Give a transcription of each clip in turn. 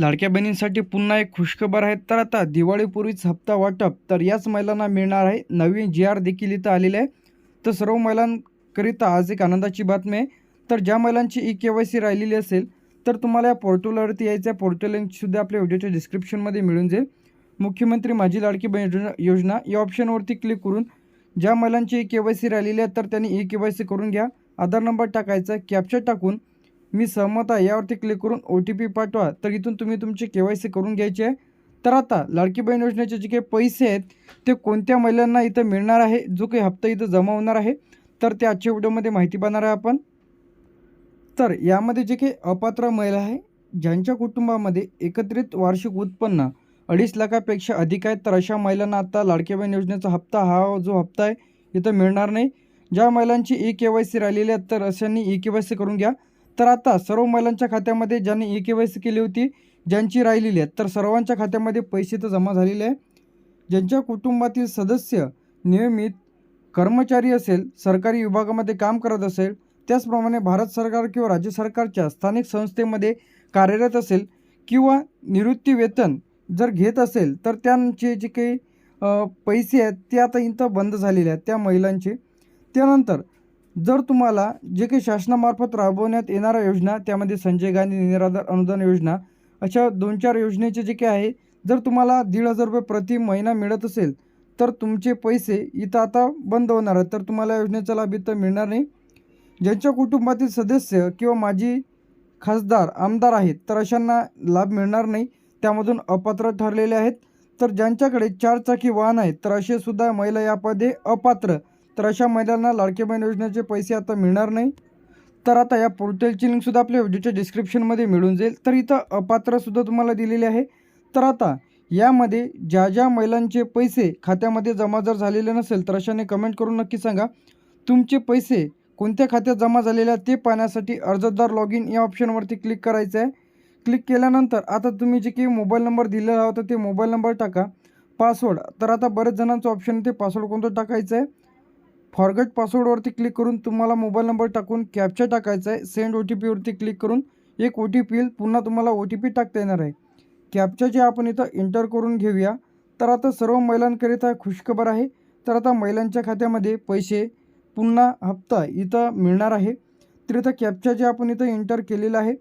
लाडक्या बहिणींसाठी पुन्हा एक खुशखबर आहे तर आता दिवाळीपूर्वीच हप्ता वाटप. तर याच महिलांना मिळणार आहे. नवीन जी आर देखील इथं आलेले आहे. तर सर्व महिलांकरिता आज एक आनंदाची बातमी आहे. तर ज्या महिलांची ई के वाय सी राहिलेली असेल तर तुम्हाला या पोर्टलवरती यायचं आहे. पोर्टल लिंकसुद्धा आपल्या व्हिडिओच्या डिस्क्रिप्शनमध्ये मिळून जाईल. मुख्यमंत्री माझी लाडकी बहीण योजना- या ऑप्शनवरती क्लिक करून ज्या महिलांची ई के वाय सी राहिलेली आहे तर त्यांनी ई के वाय सी करून घ्या. आधार नंबर टाकायचा कॅप्चर टाकून मी सहमत आहे. यावरती क्लिक करून ओ टी पी पाठवा. तर इथून तुम्ही तुमची के वाय सी करून घ्यायची आहे. तर आता लाडकी बहीण योजनेचे जे काही पैसे आहेत ते कोणत्या महिलांना इथं मिळणार आहे? जो काही हप्ता इथं जमा होणार आहे? तर ते आजच्या व्हिडिओमध्ये माहिती पाहणार आहे आपण. तर यामध्ये जे काही अपात्र महिला आहे ज्यांच्या कुटुंबामध्ये एकत्रित वार्षिक उत्पन्न अडीच लाखापेक्षा अधिक आहे तर अशा महिलांना आता लाडक्या बहीण योजनेचा हप्ता हा जो हप्ता आहे इथं मिळणार नाही. ज्या महिलांची ई के वाय सी राहिलेली आहेत तर अशांनी ई के वाय सी करून घ्या. तर आता सर्व महिलांच्या खात्यामध्ये ज्यांनी ई के वाय सी केली होती ज्यांची राहिलेली आहेत तर सर्वांच्या खात्यामध्ये पैसे तर जमा झालेले आहे ज्यांच्या कुटुंबातील सदस्य नियमित कर्मचारी असेल सरकारी विभागामध्ये काम करत असेल त्याचप्रमाणे भारत सरकार किंवा राज्य सरकारच्या स्थानिक संस्थेमध्ये कार्यरत असेल किंवा निवृत्ती वेतन जर घेत असेल तर त्यांचे जे काही पैसे आहेत ते आता इथं बंद झालेले आहेत त्या महिलांचे. त्यानंतर जर तुम्हाला जे काही शासनामार्फत राबवण्यात येणाऱ्या योजना त्यामध्ये संजय गांधी निराधार अनुदान योजना अशा दोन चार योजनेचे जे काही आहे जर तुम्हाला दीड हजार रुपये प्रति महिना मिळत असेल तर तुमचे पैसे इथं आता बंद होणार आहेत. तर तुम्हाला योजनेचा लाभ इथं मिळणार नाही. ज्यांच्या कुटुंबातील सदस्य किंवा माजी खासदार आमदार आहेत तर अशांना लाभ मिळणार नाही. त्यामधून अपात्र ठरलेले आहेत. तर ज्यांच्याकडे चारचाकी वाहन आहेत तर असे सुद्धा महिला यामध्ये अपात्र तर अशा महिलांना लाडके बहीण योजनेचे पैसे आता मिळणार नाही. तर आता या पोर्टलची लिंकसुद्धा आपल्या व्हिडिओच्या डिस्क्रिप्शनमध्ये मिळून जाईल. तर इथं अपात्रसुद्धा तुम्हाला दिलेले आहे. तर आता यामध्ये ज्या ज्या महिलांचे पैसे खात्यामध्ये जमा जर झालेले नसेल तर अशाने कमेंट करून नक्की सांगा. तुमचे पैसे कोणत्या खात्यात जमा झालेले आहेत ते पाहण्यासाठी अर्जदार लॉग इन या ऑप्शनवरती क्लिक करायचं आहे. क्लिक केल्यानंतर आता तुम्ही जे काही मोबाईल नंबर दिलेला होता ते मोबाईल नंबर टाका. पासवर्ड तर आता बरेच जणांचं ऑप्शन ते पासवर्ड कोणतं टाकायचं आहे? फॉरगट पासवर्डवरती क्लिक करून तुम्हाला मोबाईल नंबर टाकून कॅप्चा टाकायचा आहे. सेंड ओ टी पीवरती क्लिक करून एक ओ टी पी येईल पुन्हा तुम्हाला ओ टी पी टाकता येणार आहे. कॅप्चाचे आपण इथं एंटर करून घेऊया तर आता सर्व महिलांकरिता खुशखबर आहे. तर आता महिलांच्या खात्यामध्ये पैसे पुन्हा हप्ता इथं मिळणार आहे. तर इथं कॅप्चा जे आपण इथं एंटर केलेलं आहे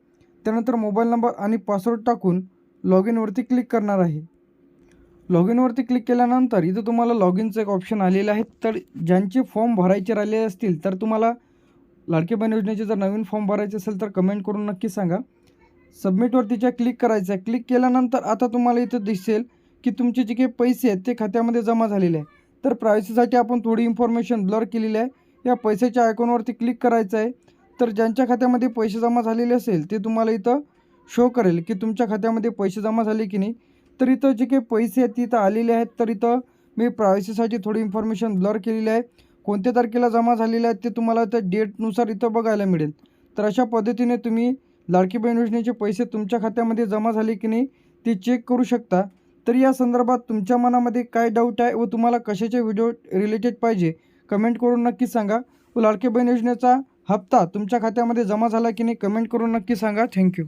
त्यानंतर मोबाईल नंबर आणि पासवर्ड टाकून लॉग इनवरती क्लिक करणार आहे. लॉग इनवरती क्लिक केल्यानंतर इथं तुम्हाला लॉग इनचं एक ऑप्शन आलेलं आहे. तर ज्यांचे फॉर्म भरायचे राहिले असतील तर तुम्हाला लाडके बहीण योजनेचे जर नवीन फॉर्म भरायचे असेल तर कमेंट करून नक्की सांगा. सबमिटवरतीच्या क्लिक करायचं आहे क्लिक केल्यानंतर आता तुम्हाला इथं दिसेल की तुमचे जे काही पैसे आहेत ते खात्यामध्ये जमा झालेले आहे. तर प्रायव्हसीसाठी आपण थोडी इन्फॉर्मेशन ब्लर केलेली आहे. या पैशाच्या आयकॉनवरती क्लिक करायचं आहे. तर ज्यांच्या खात्यामध्ये पैसे जमा झालेले असेल ते तुम्हाला इथं शो करेल की तुमच्या खात्यामध्ये पैसे जमा झाले की नाही. तर इथं जे काही पैसे आहेत तिथं इथं आलेले आहेत तर इथं मी प्रायव्हसीसाठी थोडी इन्फॉर्मेशन ब्लर केलेली आहे. कोणत्या तारखेला जमा झालेले आहेत ते तुम्हाला त्या डेटनुसार इथं बघायला मिळेल. तर अशा पद्धतीने तुम्ही लाडकी बहीण योजनेचे पैसे तुमच्या खात्यामध्ये जमा झाले की नाही ते चेक करू शकता. तर या संदर्भात तुमच्या मनामध्ये काय डाऊट आहे व तुम्हाला कशाचे व्हिडिओ रिलेटेड पाहिजे कमेंट करून नक्की सांगा. व लाडकी बहीण योजनेचा हप्ता तुमच्या खात्यामध्ये जमा झाला की नाही कमेंट करून नक्की सांगा. थँक्यू